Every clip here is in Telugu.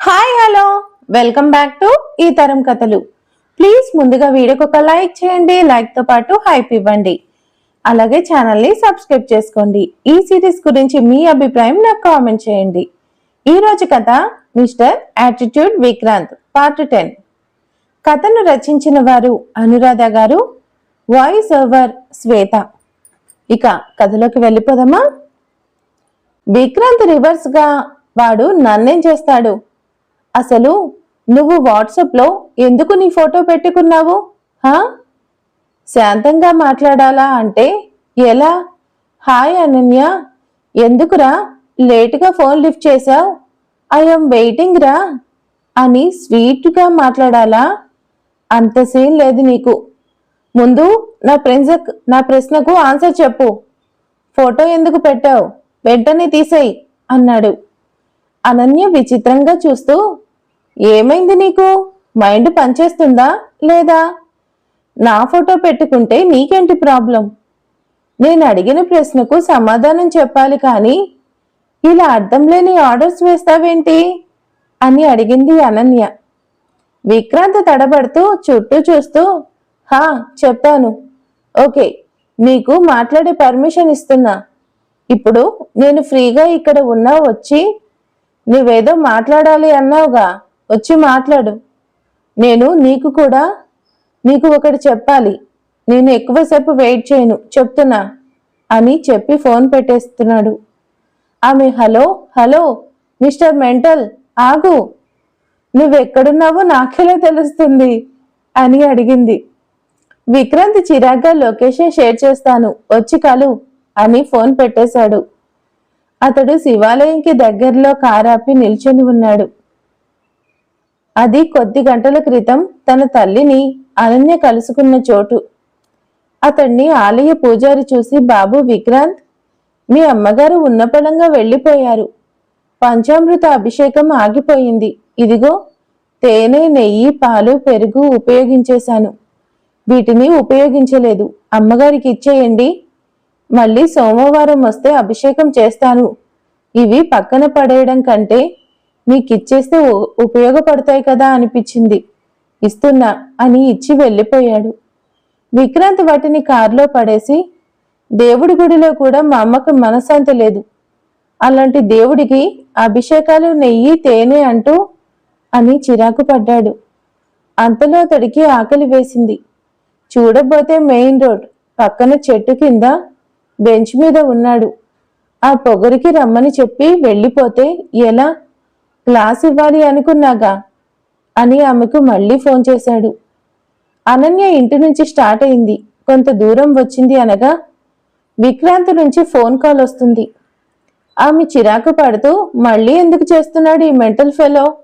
Hi hello welcome back to ఈ తరం కథలు ప్లీజ్ ముందుగా వీడియోకి ఒక లైక్ చేయండి లైక్తో పాటు హైప్ ఇవ్వండి. అలాగే ఛానల్ని సబ్స్క్రైబ్ చేసుకోండి. ఈ సిరీస్ గురించి మీ అభిప్రాయం నాకు కామెంట్ చేయండి. ఈరోజు కథ mister attitude Vikrant part ten కథను రచించిన వారు అనురాధ గారు వాయిస్ ఓవర్ శ్వేత. ఇక కథలోకి వెళ్ళిపోదామా? విక్రాంత్ రివర్స్గా వాడు నన్నేం చేస్తాడు? అసలు నువ్వు వాట్సాప్లో ఎందుకు నీ ఫోటో పెట్టుకున్నావు? హా? శాంతంగా మాట్లాడాలా అంటే ఎలా? హాయ్ అనన్య. ఎందుకురా లేటుగా ఫోన్ లిఫ్ట్ చేశావు? ఐఎమ్ వెయిటింగ్ రా అని స్వీట్గా మాట్లాడాలా? అంత సీన్ లేదు నీకు. ముందు నా ప్రెన్స్ నా ప్రశ్నకు ఆన్సర్ చెప్పు. ఫోటో ఎందుకు పెట్టావు? వెంటనే తీసేయి అన్నాడు. అనన్య విచిత్రంగా చూస్తూ ఏమైంది నీకు? మైండ్ పనిచేస్తుందా లేదా? నా ఫోటో పెట్టుకుంటే నీకేంటి ప్రాబ్లం? నేను అడిగిన ప్రశ్నకు సమాధానం చెప్పాలి కానీ ఇలా అర్థం లేని ఆర్డర్స్ వేస్తావేంటి? అని అడిగింది అనన్య. విక్రాంత్ తడబడుతూ చుట్టూ చూస్తూ హా చెప్తాను. ఓకే నీకు మాట్లాడే పర్మిషన్ ఇస్తున్నా. ఇప్పుడు నేను ఫ్రీగా ఇక్కడ ఉన్నా వచ్చి నువ్వేదో మాట్లాడాలి అన్నావుగా. వచ్చి మాట్లాడు. నేను నీకు కూడా నీకు ఒకటి చెప్పాలి. నేను ఎక్కువసేపు వెయిట్ చేయను. చెప్తున్నా అని చెప్పి ఫోన్ పెట్టేస్తున్నాడు. ఆమె హలో హలో మిస్టర్ మెంటల్ ఆగు. నువ్వెక్కడున్నావో నాకెలా తెలుస్తుంది? అని అడిగింది. విక్రాంత్ చిరాగ్గా లొకేషన్ షేర్ చేస్తాను. వచ్చి కలు అని ఫోన్ పెట్టేశాడు. అతడు శివాలయంకి దగ్గరలో కారాపి నిల్చొని ఉన్నాడు. అది కొద్ది గంటల క్రితం తన తల్లిని అనన్య కలుసుకున్న చోటు. అతన్ని ఆలయ పూజారి చూసి బాబు విక్రాంత్ మీ అమ్మగారు ఉన్నపళంగా వెళ్ళిపోయారు. పంచామృత అభిషేకం ఆగిపోయింది. ఇదిగో తేనె నెయ్యి పాలు పెరుగు ఉపయోగించేశాను. వీటిని ఉపయోగించలేదు. అమ్మగారికి ఇచ్చేయండి. మళ్ళీ సోమవారం వస్తే అభిషేకం చేస్తాను. ఇవి పక్కన పడేయడం కంటే మీకిచ్చేస్తే ఉపయోగపడతాయి కదా అనిపించింది. ఇస్తున్నా అని ఇచ్చి వెళ్ళిపోయాడు. విక్రాంత్ వాటిని కారులో పడేసి దేవుడి గుడిలో కూడా మా అమ్మకు మనశ్శాంతి లేదు. అలాంటి దేవుడికి అభిషేకాలు నెయ్యి తేనె అంటూ అని చిరాకు పడ్డాడు. అంతలో అతడికి ఆకలి వేసింది. చూడబోతే మెయిన్ రోడ్ పక్కన చెట్టు కింద బెంచ్ మీద ఉన్నాడు. ఆ పొగరికి రమ్మని చెప్పి వెళ్ళిపోతే ఎలా? క్లాస్ ఇవ్వాలి అనుకున్నాగా? అని ఆమెకు మళ్ళీ ఫోన్ చేశాడు. అనన్య ఇంటి నుంచి స్టార్ట్ అయింది. కొంత దూరం వచ్చింది అనగా విక్రాంత్ నుంచి ఫోన్ కాల్ వస్తుంది. ఆమె చిరాకు పడుతూ మళ్ళీ ఎందుకు చేస్తున్నాడు ఈ మెంటల్ ఫెలో?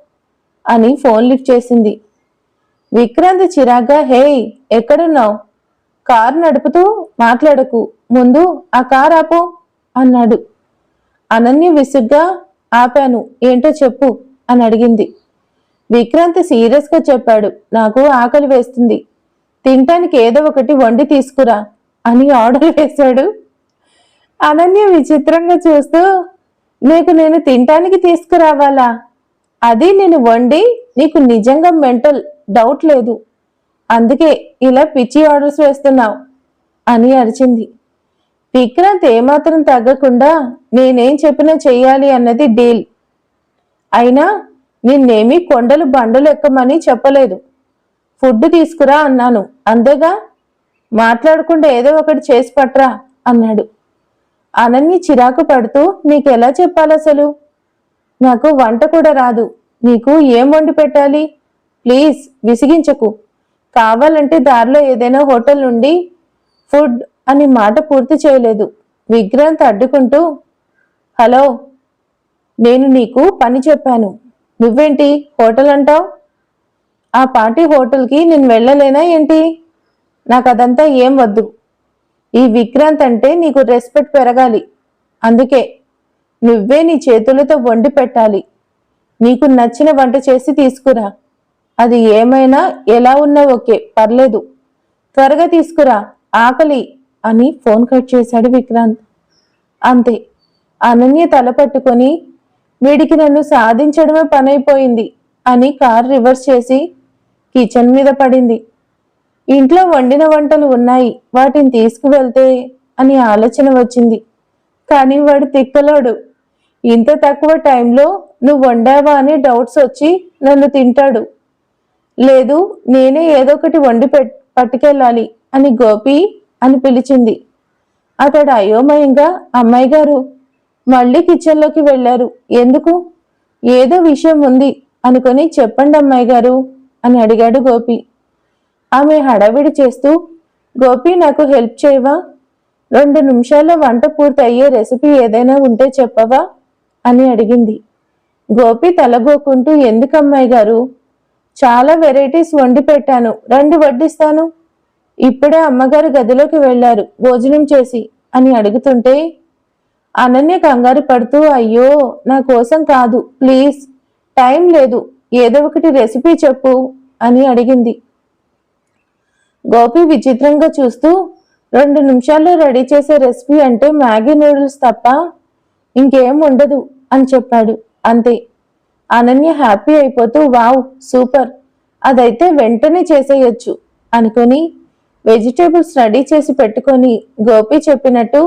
అని ఫోన్ లిఫ్ట్ చేసింది. విక్రాంత్ చిరాగ్గా హేయ్ ఎక్కడున్నావు? కారు నడుపుతూ మాట్లాడకు. ముందు ఆ కార్ ఆపు అన్నాడు. అనన్య విసుగ్గా ఆపాను. ఏంటో చెప్పు అని అడిగింది. విక్రాంత్ సీరియస్గా చెప్పాడు. నాకు ఆకలి వేస్తుంది. తినటానికి ఏదో ఒకటి వండి తీసుకురా అని ఆర్డర్ వేశాడు. అనన్య విచిత్రంగా చూస్తూ నీకు నేను తినటానికి తీసుకురావాలా? అది నేను వండి నీకు నిజంగా మెంటల్ డౌట్ లేదు. అందుకే ఇలా పిచ్చి ఆర్డర్స్ వేస్తున్నావు అని అరిచింది. విక్రాంత్ ఏమాత్రం తగ్గకుండా నేనేం చెప్పినా చెయ్యాలి అన్నది డీల్. అయినా నిన్నేమీ కొండలు బండలు ఎక్కమని చెప్పలేదు. ఫుడ్ తీసుకురా అన్నాను. అంతేగా? మాట్లాడకుండా ఏదో ఒకటి చేసి పట్రా అన్నాడు. అనన్య చిరాకు పడుతూ నీకు ఎలా చెప్పాలి అసలు? నాకు వంట కూడా రాదు. నీకు ఏం వండి పెట్టాలి? ప్లీజ్ విసిగించకు. కావాలంటే దారిలో ఏదైనా హోటల్ నుండి ఫుడ్ అని మాట పూర్తి చేయలేదు. విక్రాంత్ అడ్డుకుంటూ హలో నేను నీకు పని చెప్పాను. నువ్వేంటి హోటల్ అంటావు? ఆ పార్టీ హోటల్కి నేను వెళ్ళలేనా ఏంటి? నాకు అదంతా ఏం వద్దు. ఈ విక్రాంత్ అంటే నీకు రెస్పెక్ట్ పెరగాలి. అందుకే నువ్వే నీ చేతులతో వండి పెట్టాలి. నీకు నచ్చిన వంట చేసి తీసుకురా. అది ఏమైనా ఎలా ఉన్నా ఓకే పర్లేదు. త్వరగా తీసుకురా ఆకలి అని ఫోన్ కట్ చేశాడు విక్రాంత్. అంతే అనన్య తల పట్టుకొని వీడికి నన్ను సాధించడమే పనైపోయింది అని కార్ రివర్స్ చేసి కిచెన్ మీద పడింది. ఇంట్లో వండిన వంటలు ఉన్నాయి వాటిని తీసుకువెళ్తే అని ఆలోచన వచ్చింది. కానీ వాడు తిక్కలోడు ఇంత తక్కువ టైంలో నువ్వు వండావా అని డౌట్స్ వచ్చి నన్ను తింటాడు. లేదు నేనే ఏదో ఒకటి వండి పెట్ పట్టుకెళ్ళాలి అని గోపి అని పిలిచింది. అతడు అయోమయంగా అమ్మాయి గారు మళ్ళీ కిచెన్లోకి వెళ్ళారు. ఎందుకు? ఏదో విషయం ఉంది అనుకొని చెప్పండి అమ్మాయి గారు అని అడిగాడు గోపి. ఆమె హడావిడి చేస్తూ గోపి నాకు హెల్ప్ చేయవా? రెండు నిమిషాల్లో వంట పూర్తయ్యే రెసిపీ ఏదైనా ఉంటే చెప్పవా? అని అడిగింది. గోపి తలగోకుంటూ ఎందుకమ్మాయి గారు? చాలా వెరైటీస్ వండి పెట్టాను. రండి వడ్డిస్తాను. ఇప్పుడే అమ్మగారు గదిలోకి వెళ్ళారు. భోజనం చేసి అని అడుగుతుంటే అనన్య కంగారు పడుతూ అయ్యో నా కోసం కాదు. ప్లీజ్ టైం లేదు. ఏదో ఒకటి రెసిపీ చెప్పు అని అడిగింది. గోపి విచిత్రంగా చూస్తూ రెండు నిమిషాల్లో రెడీ చేసే రెసిపీ అంటే మ్యాగీ నూడిల్స్ తప్ప ఇంకేం ఉండదు అని చెప్పాడు. అంతే. అనన్య హ్యాపీ అయిపోతూ వావ్ సూపర్. అదైతే వెంటనే చేసేయొచ్చు అనుకొని వెజిటేబుల్స్ రెడీ చేసి పెట్టుకొని గోపి చెప్పినట్టు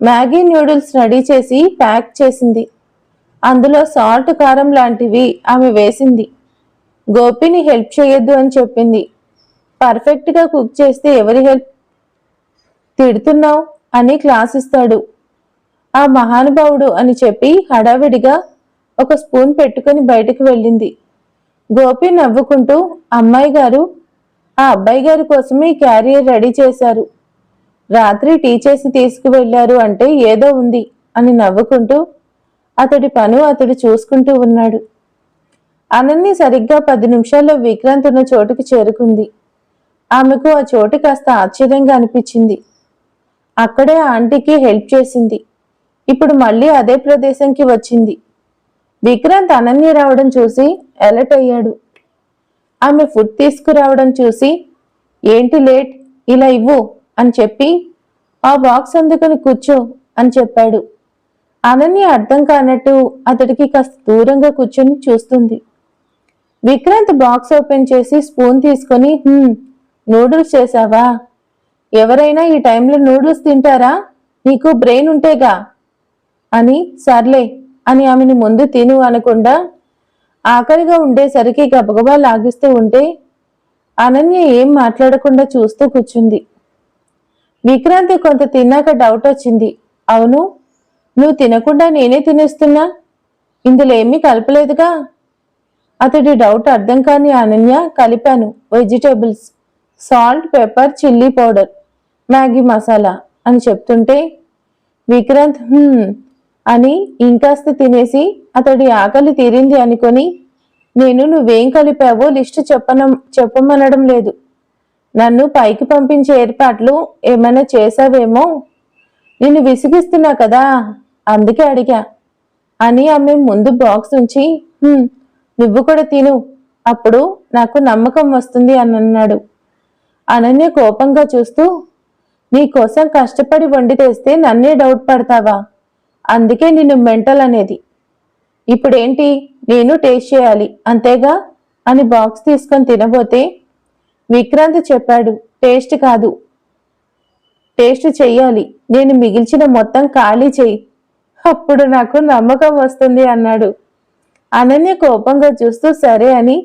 మ్యాగీ నూడిల్స్ రెడీ చేసి ప్యాక్ చేసింది. అందులో సాల్ట్ కారం లాంటివి ఆమె వేసింది. గోపిని హెల్ప్ చేయొద్దు అని చెప్పింది. పర్ఫెక్ట్గా కుక్ చేస్తే ఎవరి హెల్ప్? తిడుతున్నావు? అని క్లాస్ ఇస్తాడు. ఆ మహానుభావుడు అని చెప్పి హడావిడిగా ఒక స్పూన్ పెట్టుకుని బయటకు వెళ్ళింది. గోపి నవ్వుకుంటూ అమ్మాయి గారు ఆ అబ్బాయి గారి కోసమే క్యారియర్ రెడీ చేశారు. రాత్రి టీ చేసి తీసుకువెళ్ళారు అంటే ఏదో ఉంది అని నవ్వుకుంటూ అతడి పను అతడు చూసుకుంటూ ఉన్నాడు. అనన్య సరిగ్గా పది నిమిషాల్లో విక్రాంత్ ఉన్న చోటుకి చేరుకుంది. ఆమెకు ఆ చోటు కాస్త ఆశ్చర్యంగా అనిపించింది. అక్కడే ఆంటీకి హెల్ప్ చేసింది. ఇప్పుడు మళ్ళీ అదే ప్రదేశంకి వచ్చింది. విక్రాంత్ అనన్య రావడం చూసి అలర్ట్ అయ్యాడు. ఆమె ఫుడ్ తీసుకురావడం చూసి ఏంటి లేట్? ఇలా ఇవ్వు అని చెప్పి ఆ బాక్స్ అందుకుని కూర్చో అని చెప్పాడు. అనన్య అర్థం కానట్టు అతడికి కాస్త దూరంగా కూర్చొని చూస్తుంది. విక్రాంత్ బాక్స్ ఓపెన్ చేసి స్పూన్ తీసుకొని నూడిల్స్ చేసావా? ఎవరైనా ఈ టైంలో నూడిల్స్ తింటారా? నీకు బ్రెయిన్ ఉంటేగా అని సర్లే అని ఆమెని ముందు తిను అనకుండా ఆకలిగా ఉండేసరికి గబగబా లాగిస్తూ ఉంటే అనన్య ఏం మాట్లాడకుండా చూస్తూ కూర్చుంది. విక్రాంతి కొంత తిన్నాక డౌట్ వచ్చింది. అవును నువ్వు తినకుండా నేనే తినేస్తున్నా? ఇందులో ఏమీ కలపలేదుగా? అతడి డౌట్ అర్థం కాని అనన్య కలిపాను vegetables salt pepper chilli powder Maggi masala అని చెప్తుంటే విక్రాంత్ అని ఇంకాస్త తినేసి అతడి ఆకలి తీరింది అనుకొని నేను నువ్వేం కలిపావో లిస్టు చెప్పనం చెప్పమనడం లేదు. నన్ను పైకి పంపించే ఏర్పాట్లు ఏమైనా చేశావేమో? నిన్ను విసిగిస్తున్నా కదా? అందుకే అడిగా. అని ఆమె ముందు బాక్స్ ఉంచి నువ్వు కూడా తిను. అప్పుడు నాకు నమ్మకం వస్తుంది అని అన్నాడు అనన్య కోపంగా చూస్తూ నీకోసం కష్టపడి వండి తెస్తే నన్నే డౌట్ పడతావా? అందుకే నిన్ను మెంటల్ అనేది. ఇప్పుడేంటి? నేను టేస్ట్ చేయాలి. అంతేగా? అని బాక్స్ తీసుకొని తినబోతే విక్రాంత్ చెప్పాడు టేస్ట్ కాదు. టేస్ట్ చెయ్యాలి. నేను మిగిల్చిన మొత్తం ఖాళీ చెయ్యి. అప్పుడు నాకు నమ్మకం వస్తుంది అన్నాడు. అనన్య కోపంగా చూస్తూ సరే అని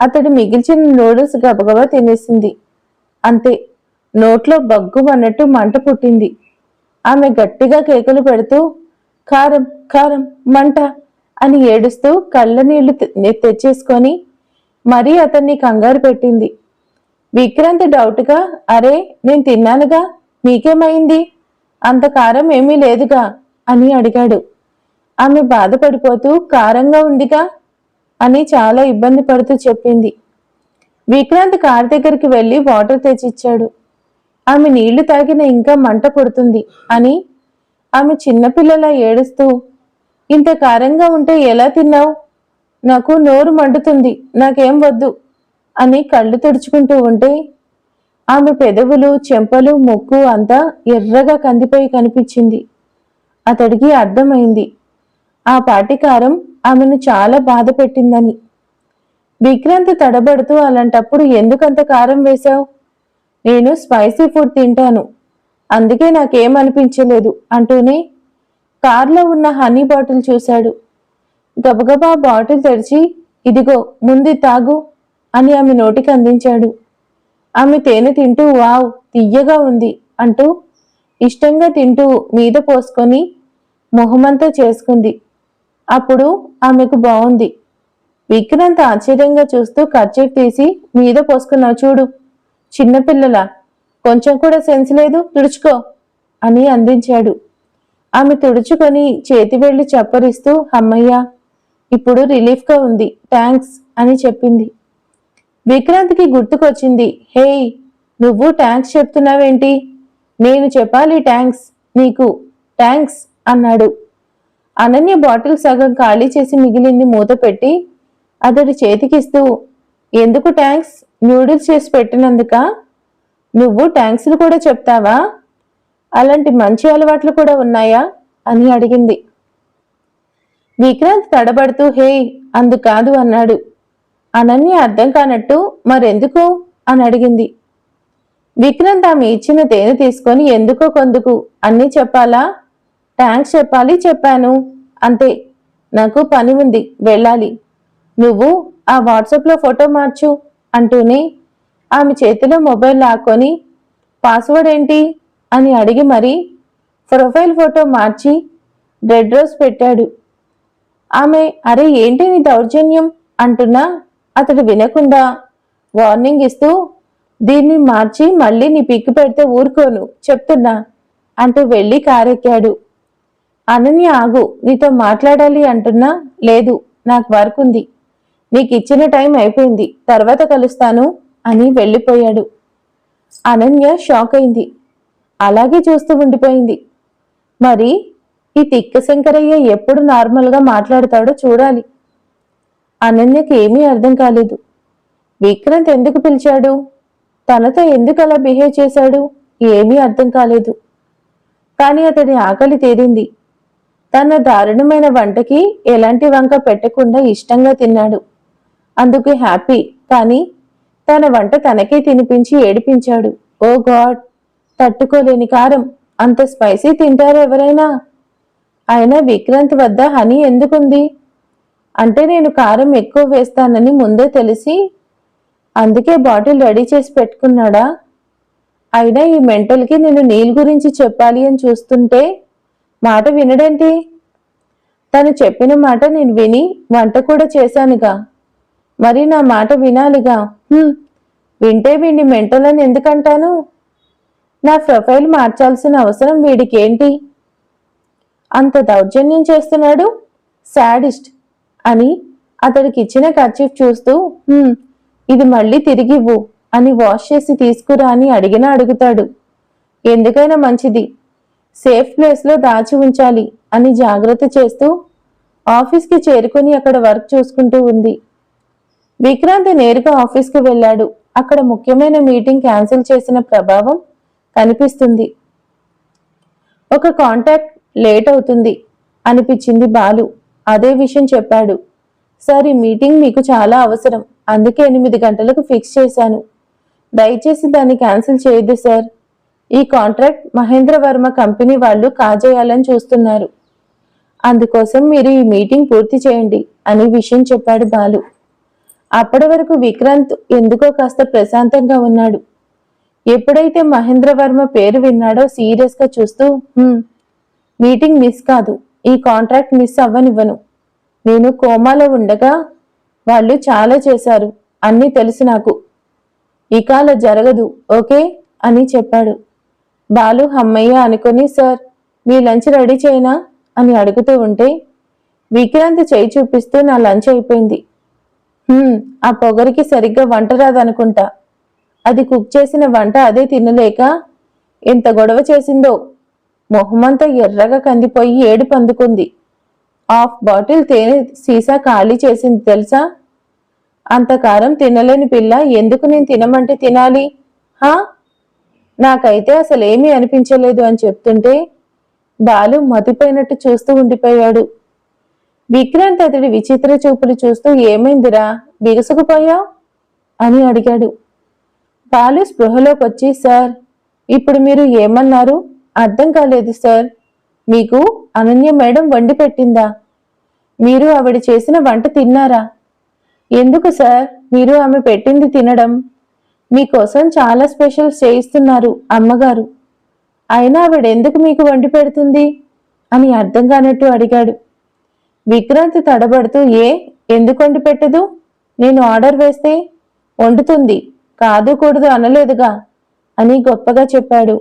అతడు మిగిల్చిన నూడిల్స్ గబగబా తినేసింది. అంతే. నోట్లో బగ్గుమన్నట్టు మంట పుట్టింది. ఆమె గట్టిగా కేకలు పెడుతూ కారం కారం మంట అని ఏడుస్తూ కళ్ళ నీళ్ళు తె- తెచ్చేసుకొని మరీ అతన్ని కంగారు పెట్టింది. విక్రాంత్ డౌట్గా అరే నేను తిన్నానుగా నీకేమైంది? అంత కారం ఏమీ లేదుగా? అని అడిగాడు. ఆమె బాధపడిపోతూ కారంగా ఉందిగా? అని చాలా ఇబ్బంది పడుతూ చెప్పింది. విక్రాంత్ కార్ దగ్గరికి వెళ్ళి వాటర్ తెచ్చిచ్చాడు. ఆమె నీళ్ళు తాగిన ఇంకా మంట పుడుతుంది అని ఆమె చిన్నపిల్లలా ఏడుస్తూ ఇంత కారంగా ఉంటే ఎలా తిన్నావు? నాకు నోరు మండుతుంది నాకేం వద్దు అని కళ్ళు తుడుచుకుంటూ ఉంటే ఆమె పెదవులు చెంపలు ముక్కు అంతా ఎర్రగా కందిపోయి కనిపించింది. అతడికి అర్థమైంది. ఆ పాటికారం ఆమెను చాలా బాధ పెట్టిందని. విక్రాంత్ తడబడుతూ అలాంటప్పుడు ఎందుకంత కారం వేశావు? నేను స్పైసీ ఫుడ్ తింటాను అందుకే నాకేమనిపించలేదు అంటూనే కార్లో ఉన్న హనీ బాటిల్ చూశాడు. గబగబా బాటిల్ తెరిచి ఇదిగో ముందు తాగు అని ఆమె నోటికి అందించాడు. ఆమె తేనె తింటూ వావ్ తియ్యగా ఉంది అంటూ ఇష్టంగా తింటూ మీద పోసుకొని మొహమంతా చేసుకుంది. అప్పుడు ఆమెకు బాగుంది విక్రాంత్ ఆశ్చర్యంగా చూస్తూ కర్చీఫ్ తీసి మీద పోసుకున్నావు చూడు చిన్నపిల్లల కొంచెం కూడా సెన్స్ లేదు తుడుచుకో అని అందించాడు. ఆమె తుడుచుకొని చేతి వెళ్ళి చప్పరిస్తూ అమ్మయ్య ఇప్పుడు రిలీఫ్గా ఉంది థ్యాంక్స్ అని చెప్పింది. విక్రాంత్కి గుర్తుకొచ్చింది హేయ్ నువ్వు థ్యాంక్స్ చెప్తున్నావేంటి? నేను చెప్పాలి థ్యాంక్స్ నీకు థ్యాంక్స్ అన్నాడు. అనన్య బాటిల్ సగం ఖాళీ చేసి మిగిలింది మూత పెట్టి అతడి చేతికిస్తూ ఎందుకు థ్యాంక్స్ న్యూడిల్స్ చేసి పెట్టినందుక? నువ్వు ట్యాంక్స్లు కూడా చెప్తావా? అలాంటి మంచి అలవాట్లు కూడా ఉన్నాయా? అని అడిగింది. విక్రాంత్ తడబడుతూ హే అందుకాదు అన్నాడు. అనన్య అర్థం కానట్టు మరెందుకు? అని అడిగింది. విక్రాంత్ ఆమె ఇచ్చిన తేనె తీసుకొని ఎందుకో కొందుకు? అన్నీ చెప్పాలా? ట్యాంక్స్ చెప్పాలి చెప్పాను. అంతే నాకు పని ఉంది వెళ్ళాలి. నువ్వు ఆ వాట్సాప్లో ఫోటో మార్చు అంటూనే ఆమె చేతిలో మొబైల్ లాక్కొని పాస్వర్డ్ ఏంటి అని అడిగి మరి ప్రొఫైల్ ఫోటో మార్చి రెడ్ రోజ్ పెట్టాడు. ఆమె అరే ఏంటి నీ దౌర్జన్యం? అంటున్నా అతడు వినకుండా వార్నింగ్ ఇస్తూ దీన్ని మార్చి మళ్ళీ నీ పిక్కు పెడితే ఊరుకోను చెప్తున్నా అంటూ వెళ్ళి కారెక్కాడు. అనన్య ఆగు నీతో మాట్లాడాలి అంటున్నా. లేదు నాకు వర్క్ ఉంది. నీకు ఇచ్చిన టైం అయిపోయింది. తర్వాత కలుస్తాను. అని వెళ్ళిపోయాడు. అనన్య షాక్ అయింది. అలాగే చూస్తూ ఉండిపోయింది. మరి ఈ తిక్క శంకరయ్య ఎప్పుడు నార్మల్గా మాట్లాడతాడో చూడాలి. అనన్యకి ఏమీ అర్థం కాలేదు. విక్రాంత్ ఎందుకు పిలిచాడు? తనతో ఎందుకు అలా బిహేవ్ చేశాడు? ఏమీ అర్థం కాలేదు. కానీ అతడి ఆకలి తీరింది. తన దారుణమైన వంటకి ఎలాంటి వంక పెట్టకుండా ఇష్టంగా తిన్నాడు. అందుకు హ్యాపీ కానీ తన వంట తనకే తినిపించి ఏడిపించాడు. ఓ గాడ్ తట్టుకోలేని కారం. అంత స్పైసీ తింటారు ఎవరైనా? అయినా విక్రాంత్ వద్ద హనీ ఎందుకుంది? అంటే నేను కారం ఎక్కువ వేస్తానని ముందే తెలిసి అందుకే బాటిల్ రెడీ చేసి పెట్టుకున్నాడా? అయినా ఈ మెంటల్కి నేను నీల్ గురించి చెప్పాలి అని చూస్తుంటే మాట వినడేంటి? తను చెప్పిన మాట నేను విని వంట కూడా చేశానుగా. మరి నా మాట వినాలిగా? వింటే వీడిని మెంటల్ అని ఎందుకంటాను? నా ప్రొఫైల్ మార్చాల్సిన అవసరం వీడికేంటి? అంత దౌర్జన్యం చేస్తున్నాడు శాడిస్ట్ అని అతడికి ఇచ్చిన కర్చీఫ్ చూస్తూ ఇది మళ్ళీ తిరిగివ్వు అని వాష్ చేసి తీసుకురా అని అడిగినా అడుగుతాడు. ఎందుకైనా మంచిది. సేఫ్ ప్లేస్లో దాచి ఉంచాలి అని జాగ్రత్త చేస్తూ ఆఫీస్కి చేరుకొని అక్కడ వర్క్ చూసుకుంటూ ఉంది. విక్రాంత్ నేరుగా ఆఫీస్కి వెళ్ళాడు. అక్కడ ముఖ్యమైన మీటింగ్ క్యాన్సిల్ చేసిన ప్రభావం కనిపిస్తుంది. ఒక కాంటాక్ట్ లేట్ అవుతుంది అనిపించింది బాలు. అదే విషయం చెప్పాడు. సార్ ఈ మీటింగ్ మీకు చాలా అవసరం. అందుకే ఎనిమిది గంటలకు ఫిక్స్ చేశాను. దయచేసి దాన్ని క్యాన్సిల్ చేయొద్దు సార్. ఈ కాంట్రాక్ట్ మహేంద్ర వర్మ కంపెనీ వాళ్ళు కాజేయాలని చూస్తున్నారు. అందుకోసం మీరు ఈ మీటింగ్ పూర్తి చేయండి అని విషయం చెప్పాడు బాలు. అప్పటి వరకు విక్రాంత్ ఎందుకో కాస్త ప్రశాంతంగా ఉన్నాడు. ఎప్పుడైతే మహేంద్ర వర్మ పేరు విన్నాడో సీరియస్గా చూస్తూ మీటింగ్ మిస్ కాదు ఈ కాంట్రాక్ట్ మిస్ అవ్వనివ్వను. నేను కోమాలో ఉండగా వాళ్ళు చాలా చేశారు అన్నీ తెలుసు నాకు. ఇక అలా జరగదు ఓకే? అని చెప్పాడు. బాలు హమ్మయ్య అనుకుని సార్ మీ లంచ్ రెడీ చేయనా? అని అడుగుతూ ఉంటే విక్రాంత్ చేయి చూపిస్తూ నా లంచ్ అయిపోయింది. ఆ పొగరికి సరిగ్గా వంట రాదనుకుంటా. అది కుక్ చేసిన వంట అదే తినలేక ఎంత గొడవ చేసిందో. మొహమంతా ఎర్రగా కందిపోయి ఏడు పందుకుంది. హాఫ్ బాటిల్ తేనె సీసా ఖాళీ చేసింది తెలుసా? అంత కారం తినలేని పిల్ల ఎందుకు నేను తినమంటే తినాలి? హా? నాకైతే అసలేమీ అనిపించలేదు అని చెప్తుంటే బాలు మతిపోయినట్టు చూస్తూ ఉండిపోయాడు. విక్రాంత్ అతడి విచిత్ర చూపులు చూస్తూ ఏమైందిరా? బిగుసుకుపోయావు? అని అడిగాడు. బాలు స్పృహలోకి వచ్చి సార్ ఇప్పుడు మీరు ఏమన్నారు? అర్థం కాలేదు సార్. మీకు అనన్య మేడం వండి పెట్టిందా? మీరు ఆవిడ చేసిన వంట తిన్నారా? ఎందుకు సార్? మీరు ఆమె పెట్టింది తినడం. మీకోసం చాలా స్పెషల్స్ చేయిస్తున్నారు అమ్మగారు. అయినా ఆవిడ ఎందుకు మీకు వండి పెడుతుంది? అని అర్థం కానట్టు అడిగాడు. విక్రాంత్ తడబడుతూ ఏ ఎందుకు వండి పెట్టదు? నేను ఆర్డర్ వేస్తే వండుతుంది. కాదు కూడదు అనలేదుగా అని గొప్పగా చెప్పాడు.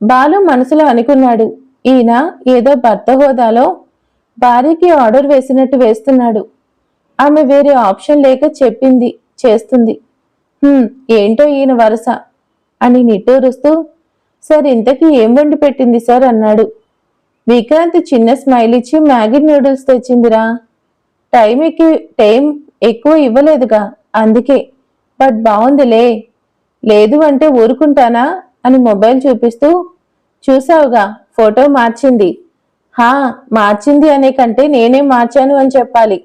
బాలు మనసులో అనుకున్నాడు ఈయన ఏదో భర్త హోదాలో భార్యకి ఆర్డర్ వేసినట్టు వేస్తున్నాడు. ఆమె వేరే ఆప్షన్ లేక చెప్పింది చేస్తుంది. ఏంటో ఈయన వరస అని నిట్టూరుస్తూ సార్ ఇంతకీ ఏం వండి పెట్టింది సార్? అన్నాడు. విక్రాంత్ చిన్న స్మైల్ ఇచ్చి మ్యాగీ నూడిల్స్ తెచ్చిందిరా. టైం ఎక్కి టైం ఎక్కువ ఇవ్వలేదుగా అందుకే. బట్ బాగుందిలే లేదు అంటే ఊరుకుంటానా అని మొబైల్ చూపిస్తూ చూసావుగా ఫోటో మార్చింది. హా మార్చింది అనే కంటే నేనే మార్చాను అని చెప్పాలి.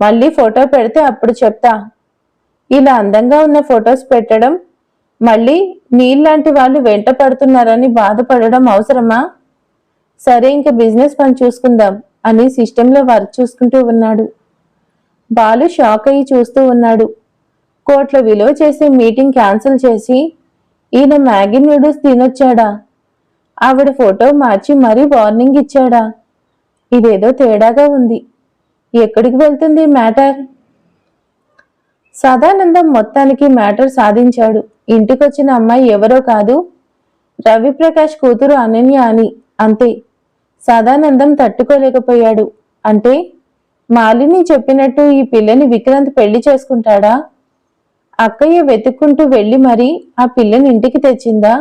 మళ్ళీ ఫోటో పెడితే అప్పుడు చెప్తా. ఇలా అందంగా ఉన్న ఫొటోస్ పెట్టడం మళ్ళీ నీళ్ళలాంటి వాళ్ళు వెంట పడుతున్నారని బాధపడడం అవసరమా? సరే ఇంక బిజినెస్ పని చూసుకుందాం అని సిస్టంలో వర్క్ చూసుకుంటూ ఉన్నాడు. బాలు షాక్ అయ్యి చూస్తూ ఉన్నాడు. కోట్ల విలువ చేసే మీటింగ్ క్యాన్సిల్ చేసి ఈయన మ్యాగీ నూడిల్స్ తినొచ్చాడా? ఆవిడ ఫోటో మార్చి మరీ వార్నింగ్ ఇచ్చాడా? ఇదేదో తేడాగా ఉంది. ఎక్కడికి వెళ్తుంది మ్యాటర్? సదానందం మొత్తానికి మ్యాటర్ సాధించాడు. ఇంటికొచ్చిన అమ్మాయి ఎవరో కాదు రవిప్రకాష్ కూతురు అనన్య అని అంతే. సదానందం తట్టుకోలేకపోయాడు. అంటే మాలిని చెప్పినట్టు ఈ పిల్లని విక్రాంత్ పెళ్ళి చేసుకుంటాడా? అక్కయ్య వెతుక్కుంటూ వెళ్ళి మరి ఆ పిల్లని ఇంటికి తెచ్చిందా?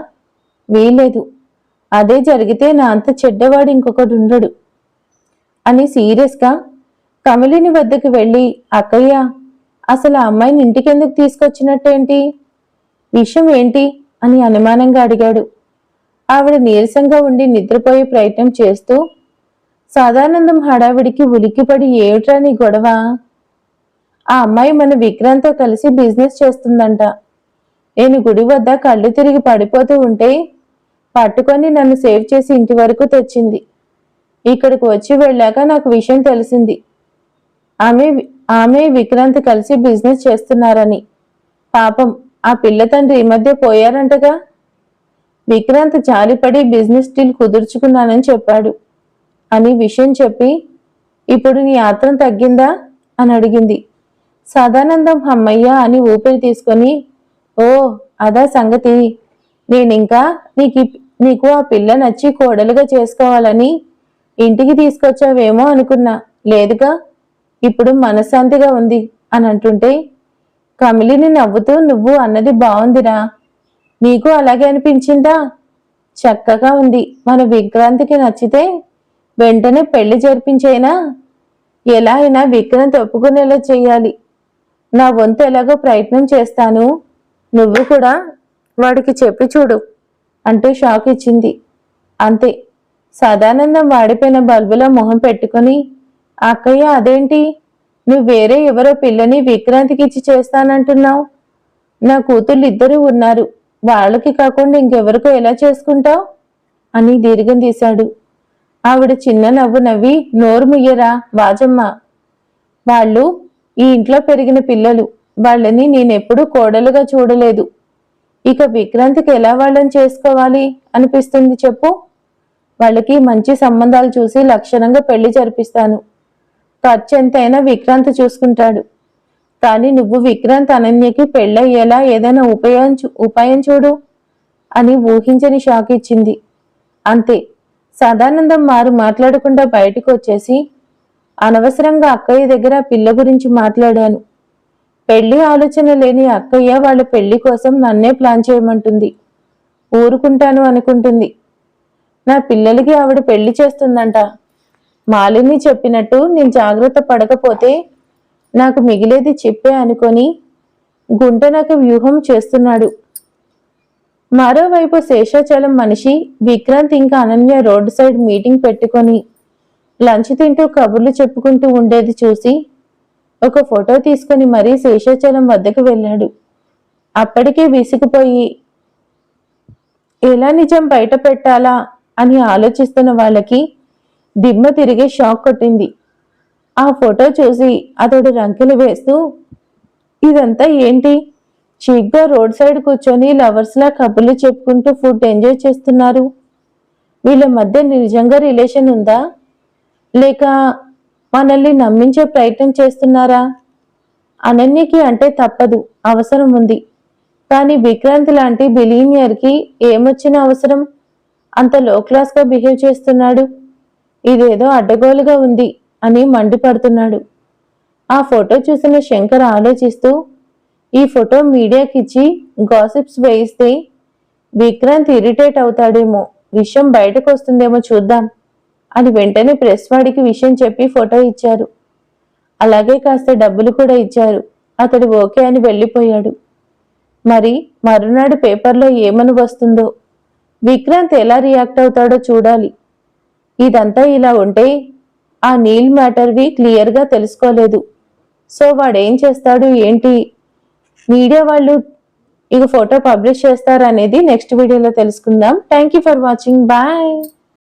వీలేదు అదే జరిగితే నా అంత చెడ్డవాడు ఇంకొకడు ఉండడు. అని సీరియస్గా కమిలిని వద్దకు వెళ్ళి అక్కయ్య అసలు ఆ అమ్మాయిని ఇంటికెందుకు తీసుకొచ్చినట్టేంటి? విషయం ఏంటి? అని అనుమానంగా అడిగాడు. ఆవిడ నీరసంగా ఉండి నిద్రపోయే ప్రయత్నం చేస్తూ సాదానందం హడావిడికి ఉలిక్కిపడి ఏమిట్రా నీ గొడవ? ఆ అమ్మాయి మన విక్రాంత్తో కలిసి బిజినెస్ చేస్తుందంట. నేను గుడి వద్ద కళ్ళు తిరిగి పడిపోతూ ఉంటే పట్టుకొని నన్ను సేవ్ చేసి ఇంటి వరకు తెచ్చింది. ఇక్కడికి వచ్చి వెళ్ళాక నాకు విషయం తెలిసింది. ఆమె ఆమె విక్రాంత్ కలిసి బిజినెస్ చేస్తున్నారని. పాపం ఆ పిల్ల తండ్రి ఈ మధ్య పోయారంటగా. విక్రాంత్ జాలిపడి బిజినెస్ డీల్ కుదుర్చుకున్నానని చెప్పాడు. అని విషయం చెప్పి ఇప్పుడు నీ ఆత్రం తగ్గిందా? అని అడిగింది. సదానందం హమ్మయ్య అని ఊపిరి తీసుకొని ఓ అదా సంగతి. నేనింకా నీకు నీకు ఆ పిల్ల నచ్చి కోడలుగా చేసుకోవాలని ఇంటికి తీసుకొచ్చావేమో అనుకున్నా. లేదుగా ఇప్పుడు మనశ్శాంతిగా ఉంది అని అంటుంటే కమిలిని నవ్వుతూ నువ్వు అన్నది బాగుందిరా నీకు అలాగే అనిపించిందా? చక్కగా ఉంది. మన విక్రాంతికి నచ్చితే వెంటనే పెళ్ళి జరిపించేనా? ఎలా అయినా విక్రాంత్ ఒప్పుకునేలా చేయాలి. నా వంతు ఎలాగో ప్రయత్నం చేస్తాను. నువ్వు కూడా వాడికి చెప్పి చూడు అంటూ షాక్ ఇచ్చింది. అంతే. సదానందం వాడిపోయిన బల్బులో మొహం పెట్టుకొని అక్కయ్య అదేంటి? నువ్వు వేరే ఎవరో పిల్లని విక్రాంతికి ఇచ్చి చేస్తానంటున్నావు? నా కూతుళ్ళు ఇద్దరూ ఉన్నారు. వాళ్ళకి కాకుండా ఇంకెవరికో ఎలా చేసుకుంటావు? అని దీర్ఘం తీశాడు. ఆవిడ చిన్న నవ్వు నవ్వి నోరు ముయ్యరా వాజమ్మ. వాళ్ళు ఈ ఇంట్లో పెరిగిన పిల్లలు. వాళ్ళని నేనెప్పుడూ కోడలుగా చూడలేదు. ఇక విక్రాంతికి ఎలా వాళ్ళని చేసుకోవాలి అనిపిస్తుంది చెప్పు. వాళ్ళకి మంచి సంబంధాలు చూసి లక్షణంగా పెళ్ళి జరిపిస్తాను. ఖర్చు ఎంతైనా విక్రాంత్ చూసుకుంటాడు. కానీ నువ్వు విక్రాంత్ అనన్యకి పెళ్ళయ్యేలా ఏదైనా ఉపాయం చూ- ఉపాయం చూడు అని ఊహించని షాక్ ఇచ్చింది. అంతే. సదానందం మారు మాట్లాడకుండా బయటకు వచ్చేసి అనవసరంగా అక్కయ్య దగ్గర పిల్ల గురించి మాట్లాడాను. పెళ్ళి ఆలోచన లేని అక్కయ్య వాళ్ళ పెళ్ళి కోసం నన్నే ప్లాన్ చేయమంటుంది. ఊరుకుంటాను అనుకుంటుంది. నా పిల్లలకి ఆవిడ పెళ్ళి చేస్తుందంట. మాలిని చెప్పినట్టు నేను జాగ్రత్త పడకపోతే నాకు మిగిలేది చెప్పే అనుకొని గుంటనక వ్యూహం చేస్తున్నాడు. మరోవైపు శేషాచలం మనిషి విక్రాంత్ ఇంకా అనన్య రోడ్డు సైడ్ మీటింగ్ పెట్టుకొని లంచ్ తింటూ కబుర్లు చెప్పుకుంటూ ఉండేది చూసి ఒక ఫోటో తీసుకుని మరీ శేషాచలం వద్దకు వెళ్ళాడు. అప్పటికే విసిగిపోయి ఎలా నిజం బయట పెట్టాలా? అని ఆలోచిస్తున్న వాళ్ళకి దిమ్మ తిరిగే షాక్ కొట్టింది. ఆ ఫోటో చూసి అతడు రంకెలు వేస్తూ ఇదంతా ఏంటి? చీక్గా రోడ్ సైడ్ కూర్చొని లవర్స్లా కబుర్లు చెప్పుకుంటూ ఫుడ్ ఎంజాయ్ చేస్తున్నారు. వీళ్ళ మధ్య నిజంగా రిలేషన్ ఉందా? లేక మనల్ని నమ్మించే ప్రయత్నం చేస్తున్నారా? అనన్యకి అంటే తప్పదు అవసరం ఉంది. కానీ విక్రాంత్ లాంటి బిలీనియర్కి ఏమొచ్చిన అవసరం? అంత లో క్లాస్గా బిహేవ్ చేస్తున్నాడు. ఇదేదో అడ్డగోలుగా ఉంది. అని మండిపడుతున్నాడు. ఆ ఫోటో చూసిన శంకర్ ఆలోచిస్తూ ఈ ఫోటో మీడియాకి ఇచ్చి గాసిప్స్ వేయిస్తే విక్రాంత్ ఇరిటేట్ అవుతాడేమో విషయం బయటకు వస్తుందేమో చూద్దాం అని వెంటనే ప్రెస్ వాడికి విషయం చెప్పి ఫోటో ఇచ్చారు. అలాగే కాస్త డబ్బులు కూడా ఇచ్చారు. అతడు ఓకే అని వెళ్ళిపోయాడు. మరి మరునాడు పేపర్లో ఏమని వస్తుందో? విక్రాంత్ ఎలా రియాక్ట్ అవుతాడో చూడాలి. ఇదంతా ఇలా ఉంటే ఆ నీల్ మ్యాటర్వి క్లియర్గా తెలుసుకోలేదు. సో వాడేం చేస్తాడు ఏంటి? మీడియా వాళ్ళు ఇక ఫోటో పబ్లిష్ చేస్తారనేది నెక్స్ట్ వీడియోలో తెలుసుకుందాం. Thank you for watching. Bye.